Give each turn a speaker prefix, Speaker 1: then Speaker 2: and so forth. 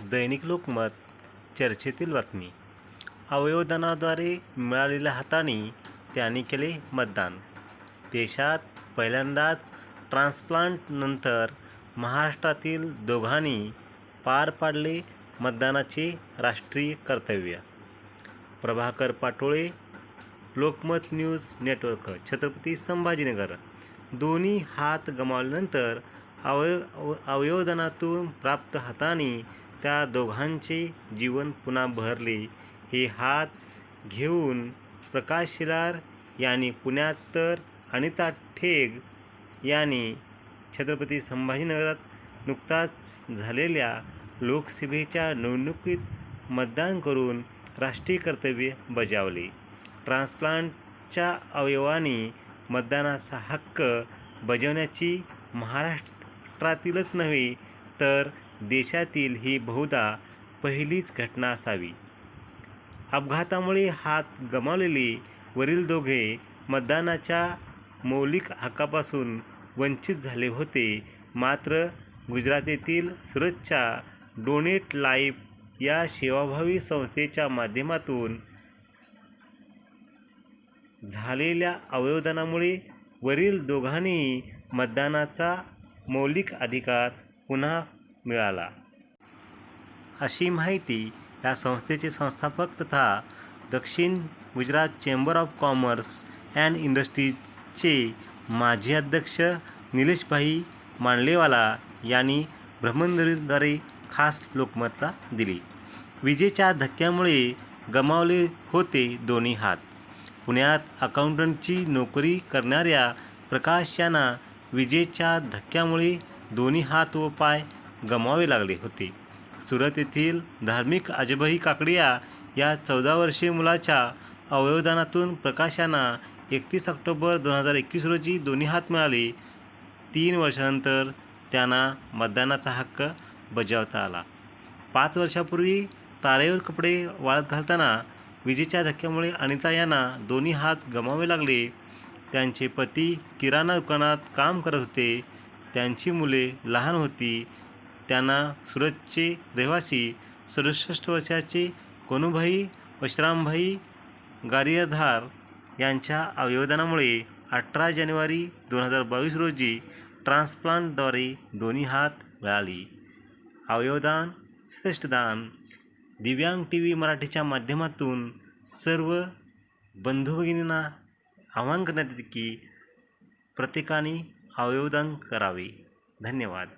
Speaker 1: दैनिक लोकमत चर्चेतील बातमी. अवयवदानाद्वारे मिळालेल्या हाताने त्यांनी केले मतदान. देशात पहिल्यांदाच ट्रान्सप्लांटनंतर महाराष्ट्रातील दोघांनी पार पाडले मतदानाचे राष्ट्रीय कर्तव्य. Prabhakar Patole Lokmat news network Chhatrapati Sambhajinagar. दोन्ही हात गमावल्यानंतर अवयव अवयवदानातून प्राप्त हाताने त्या दोघांचे जीवन पुन्हा बहरले. हे हात घेऊन प्रकाश शिलार यांनी पुण्यात तर अनिता ठेग यांनी छत्रपती संभाजीनगरात नुकताच झालेल्या लोकसभेच्या निवडणुकीत मतदान करून राष्ट्रीय कर्तव्य बजावले. ट्रान्सप्लांटच्या अवयवाने मतदानाचा हक्क बजावण्याची महाराष्ट्र महाराष्ट्रातीलच नव्हे तर देशातील ही बहुधा पहिलीच घटना असावी. अपघातामुळे हात गमावलेले वरील दोघे मतदानाच्या मौलिक हक्कापासून वंचित झाले होते. मात्र गुजरातेतील सुरतच्या डोनेट लाईफ या सेवाभावी संस्थेच्या माध्यमातून झालेल्या अवयवदानामुळे वरील दोघांनी मतदानाचा मौलिक अधिकार पुन्हा मिळाला. अशी माहिती या संस्थेचे संस्थापक तथा दक्षिण Gujarat chamber of commerce and इंडस्ट्रीजचे माजी अध्यक्ष निलेशभाई मांडलेवाला यांनी भ्रमणध्वनीद्वारे खास लोकमतला दिली. विजेच्या धक्क्यामुळे गमावले होते दोन्ही हात. पुण्यात अकाउंटंटची नोकरी करणाऱ्या प्रकाश यांना विजेच्या धक्क्यामुळे दोन्ही हात व पाय गमावे लागले होते. सुरत येथील धार्मिक अजबही काकडिया या चौदा वर्षीय मुलाच्या अवयवदानातून प्रकाश यांना एकतीस ऑक्टोबर दोन हजार एकवीस रोजी दोन्ही हात मिळाले. तीन वर्षानंतर त्यांना मतदानाचा हक्क बजावता आला. पाच वर्षापूर्वी तारेवर कपडे वाळत घालताना विजेच्या धक्क्यामुळे अनिता यांना दोन्ही हात गमावे लागले. त्यांचे पती किराणा दुकानात काम करत होते. त्यांची मुले लहान होती. त्यांना सुरतचे रहिवासी सदुसष्ट वर्षाचे कोनुभाई वशरामभाई गारियाधार यांच्या अवयवदानामुळे अठरा जानेवारी दोन हजार बावीस रोजी ट्रान्सप्लांटद्वारे दोन्ही हात मिळाली. अवयवदान श्रेष्ठदान. दिव्यांग टी व्ही मराठीच्या माध्यमातून सर्व बंधू भगिनींना आवाहन करण्यात येते की प्रत्येकाने अवयवदान करावे. धन्यवाद.